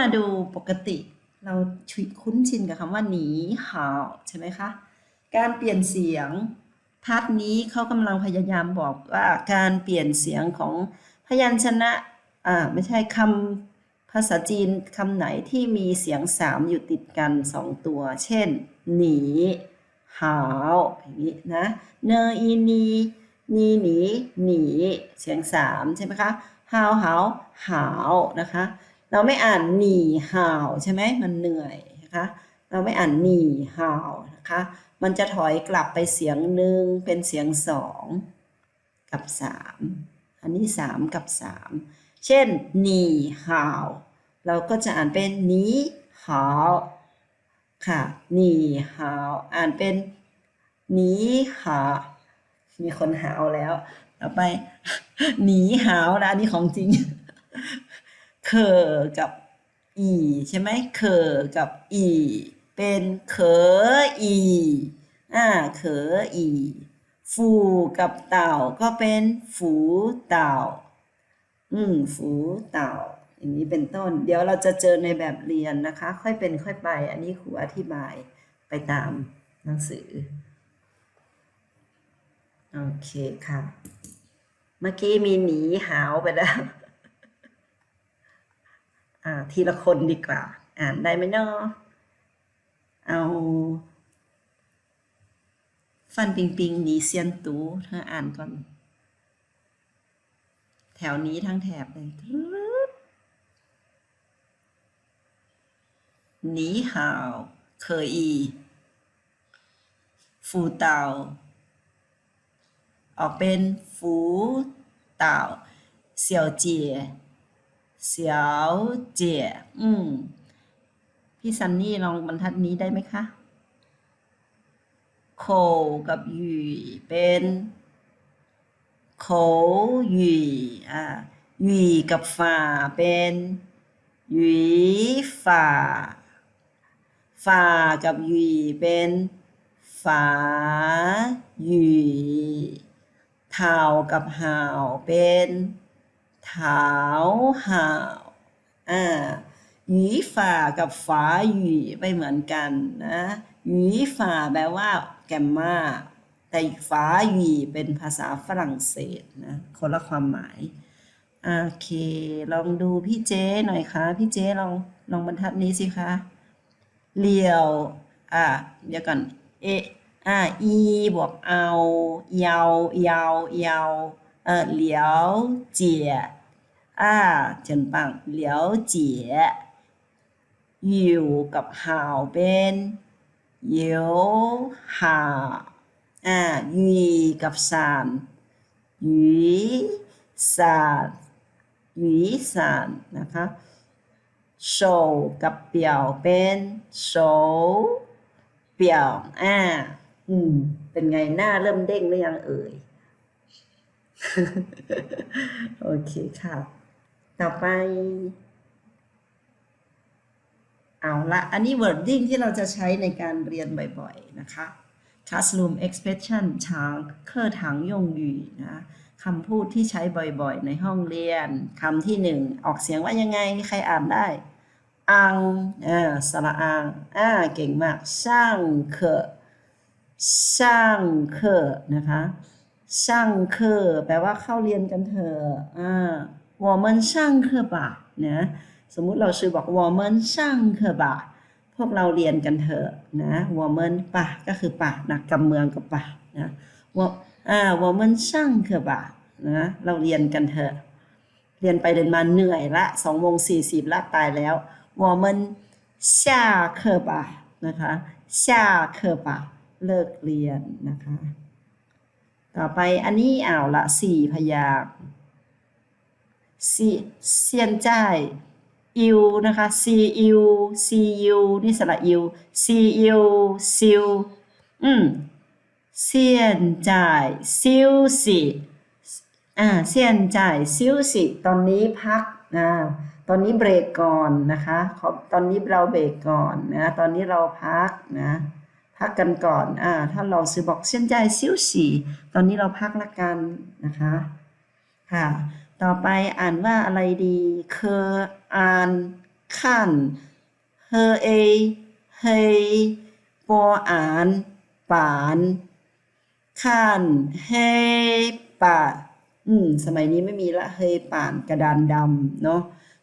มาดูปกติ เราคุ้นชินกับคำว่าหนีห่าวใช่ไหมคะ การเปลี่ยนเสียงพาร์ทนี้เขากำลังพยายามบอกว่าการเปลี่ยนเสียงของพยัญชนะอ่าไม่ใช่คำภาษาจีนคำไหนที่มีเสียงสามอยู่ติดกันสองตัว เช่น หนีหาวอย่างนี้นะเนออีนีนีหนีหนีเสียงสามใช่ไหมคะหาวหาวหาวนะคะ เราไม่อ่านหนีหาวใช่ไหมมันเหนื่อยนะคะเราไม่อ่านหนีหาวนะคะมันจะถอยกลับไปเสียงหนึ่งเป็นเสียงสองกับสามอันนี้สามกับสามเช่นหนีหาวเราก็จะอ่านเป็นหนีหาวค่ะหนีหาวอ่านเป็นหนีหามีคนหาวแล้ว ต่อไปหนีหาวนะอันนี้ของจริง เคอกับอีใช่ไหมเคอกับอีเป็นเคออีอ่าเคออีฟูกับเต่าก็เป็นฝูเต่า อืมฝูเต่า อย่างนี้เป็นต้น เดี๋ยวเราจะเจอในแบบเรียนนะคะ ค่อยเป็นค่อยไป อันนี้ครูอธิบายไปตามหนังสือ โอเคค่ะ เมื่อกี้มีหนีหาวไปแล้ว ทีละคนดีกว่า อ่านได้ไหมเนาะเอาฟันปิงปิงหนีเซียนตูเธออ่านก่อน แถวนี้ทั้งแถบเลยหนีหาวเคยอี ฟูเตาออกเป็นฟูเตาเสี่ยวเจี๋ย เสี่ยวเจี๋ยอืมพี่ซันนี่ลองบรรทัดนี้ได้ไหมคะโคกับหยีเป็นโขหยีอ่าหยีกับฝ่าเป็นหยีฝ่าฝ่ากับหยีเป็นฝาหยีเท้ากับหาวเป็น เท้าหาวอ่าหยีฝ่ากับฝาหยีไม่เหมือนกันนะหยีฝ่าแปลว่า แกมมาแต่ฝาหยีเป็นภาษาฝรั่งเศสนะคนละความหมายโอเค ลองดูพี่เจ๊หน่อยคะพี่เจ๊ลองลองบรรทัดนี้สิคะเลียว อะเดี๋ยวก่อนเออะอีบวกเอา ยาเยาเยาวเออเหลียวเจี๋ย อ่าเจินปังเหลียวเจี๋ยอยู่กับหาวเป็นเหยียวหาอ่าหยีกับสานหยีสานหยีสานนะคะโชกับเปี่ยวเป็นโชเปี่ยวอ่าอืมเป็นไงหน้าเริ่มเด้งหรือยังเอ่ย โอเคค่ะ ต่อไป เอาละอันนี้ wording ที่เราจะใช้ในการเรียนบ่อยๆ นะคะ classroom expression ฉางเคอถังยงยีนะคำพูดที่ใช้บ่อยๆ ในห้องเรียนคำที่หนึ่งออกเสียงว่ายังไง ใครอ่านได้อังอ่าสระอังอ่าเก่งมากช่างเคอช่างเคอนะคะช่างเคอแปลว่าเข้าเรียนกันเถอะอ่า 我们上课吧นะสมมุติเราชื่อบอก我们上课吧พวกเราเรียนกันเถอะนะ我们ปะก็คือปะนักกำเมืองกับปะนะว่าอ่า我们上课吧นะเราเรียนกันเถอะ เรียนไปเดินมาเหนื่อยละสองโมงสี่สิบละตายแล้ว我们下课吧นะคะ下课吧เลิกเรียนนะคะ ต่อไปอันนี้อ่าวละสี่พยางค์ สี่เซียนจ่ายอิวนะคะซีอิวซีอิวนี่สระอิวซีอิวซิวอืมเซียนจ่ายซิวสิอ่าเซียนจ่ายซิวสิตอนนี้พักอ่าตอนนี้เบรกก่อนนะคะขอตอนนี้เราเบรกก่อนนะตอนนี้เราพักนะพักกันก่อนอ่าถ้าเราซื้อบอกเส้นใจซิวสีตอนนี้เราพักละกันนะคะค่ะ ต่อไปอ่านว่าอะไรดีเคออ่าน看เฮเอเฮปออ่านป่านข้านเฮป่าอืมสมัยนี้ไม่มีละเฮป่านกระดานดำเนาะ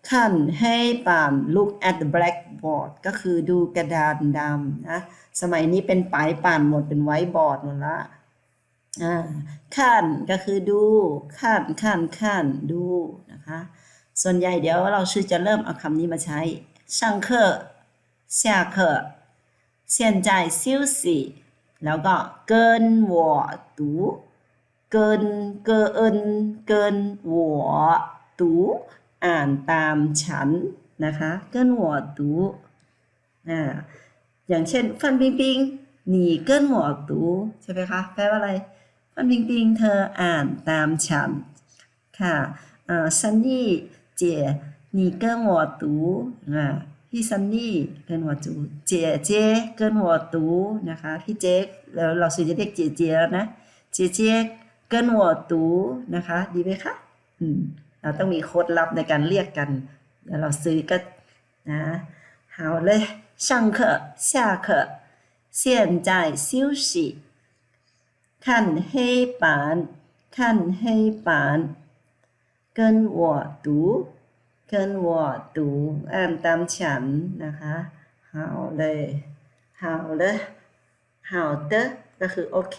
ข้านเฮป่าน look at the blackboard ก็คือดูกระดานดำนะสมัยนี้เป็นปลายป่านหมดเป็นไวท์บอร์ดหมดละ อ่าข้านก็คือดูข้านข้านข้านดูนะคะ ส่วนใหญ่เดี๋ยวเราชื่อจะเริ่มเอาคำนี้มาใช้上课下课现在休息แล้วก็跟我读跟เกินเกิน我读อ่านตามฉันนะคะ跟我读อ่า อย่างเช่นฟันปิงปิงหนีเกิ้นหมวตูใช่ไหมคะ แปลว่าอะไร ฟันปิงปิงเธออ่านตามฉัน ค่ะเอ่อซันนี่เจี๋ยหนีเกิ้นหมวตูอ่าพี่ซันนี่เกิ้นหมวตูเจี๋ยเจ๊เกิ้นหมวตูนะคะ พี่เจ๊แล้วเราสื่อจะเรียกเจี๋ยเจี๋ยแล้วนะ เจี๋ยเจ๊เกิ้นหมวตูนะคะ ดีไหมคะ อืม เราต้องมีโค้ดลับในการเรียกกัน แล้วเราซื้อก็นะ好嘞上课下课现在休息 看黑板看黑板跟我读跟我读อ่านตามฉันนะคะ好嘞好了好的ก็คือโอเค